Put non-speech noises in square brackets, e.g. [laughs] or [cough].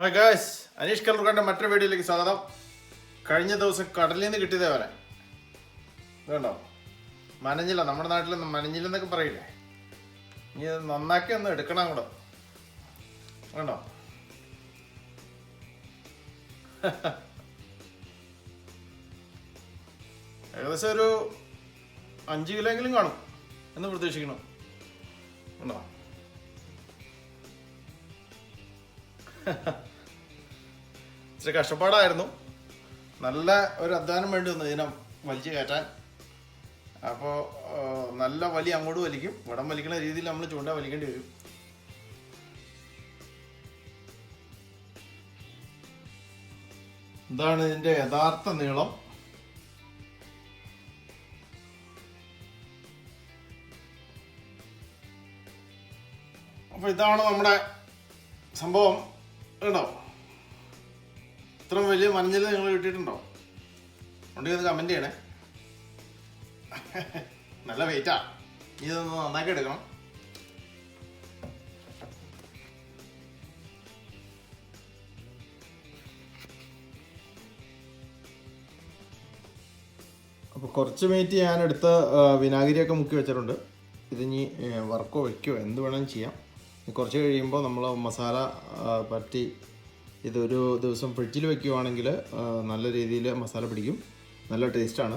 Hi guys Aneesh കല്ലൂർക്കാന്റെ മറ്റൊരു വീഡിയോയിലേക്ക് സ്വാഗതം. കഴിഞ്ഞ ദിവസം കടലിൽ നിന്ന് കിട്ടിയതേ വരെ ഇതുണ്ടോ? മനഞ്ഞില്ല. നമ്മുടെ നാട്ടിൽ മനഞ്ഞില്ലെന്നൊക്കെ പറയില്ലേ? ഇനി ഇത് നന്നാക്കി ഒന്ന് എടുക്കണം കൂടെ വേണ്ടോ [laughs] ഏകദേശം ഒരു അഞ്ച് കിലോ എങ്കിലും കാണും എന്ന് പ്രതീക്ഷിക്കണം ഉണ്ടോ [laughs] ഇച്ചിരി കഷ്ടപ്പാടായിരുന്നു. നല്ല ഒരു അധ്വാനം വേണ്ടി വന്നു ഇതിനെ വലിച്ചു കയറ്റാൻ. അപ്പോൾ നല്ല വലി അങ്ങോട്ട് വലിക്കും. വടം വലിക്കുന്ന രീതിയിൽ നമ്മൾ ചൂണ്ട വലിക്കേണ്ടി വരും. ഇതാണ് ഇതിന്റെ യഥാർത്ഥ നീളം. അപ്പോൾ ഇതാണ് നമ്മുടെ സംഭവം. ഉണ്ടോ ഇത്ര വലിയ മഞ്ഞൾ നിങ്ങൾ കിട്ടിയിട്ടുണ്ടോ? ഉണ്ടെങ്കിൽ ഒന്ന് കമന്റ് ചെയ്യണേ. നല്ല വെയിറ്റാ ഇതൊന്ന് നന്നാക്കി എടുക്കണം. അപ്പോൾ കുറച്ച് മീറ്റ് ഞാൻ എടുത്ത വിനാഗിരിയൊക്കെ മുക്കി വെച്ചിട്ടുണ്ട്. ഇതിനി വർക്കോ വയ്ക്കോ എന്ത് വേണമെങ്കിലും ചെയ്യാം. കുറച്ച് കഴിയുമ്പോൾ നമ്മൾ മസാല പറ്റി ഇതൊരു ദിവസം ഫ്രിഡ്ജിൽ വെക്കുകയാണെങ്കിൽ നല്ല രീതിയിൽ മസാല പിടിക്കും. നല്ല ടേസ്റ്റാണ്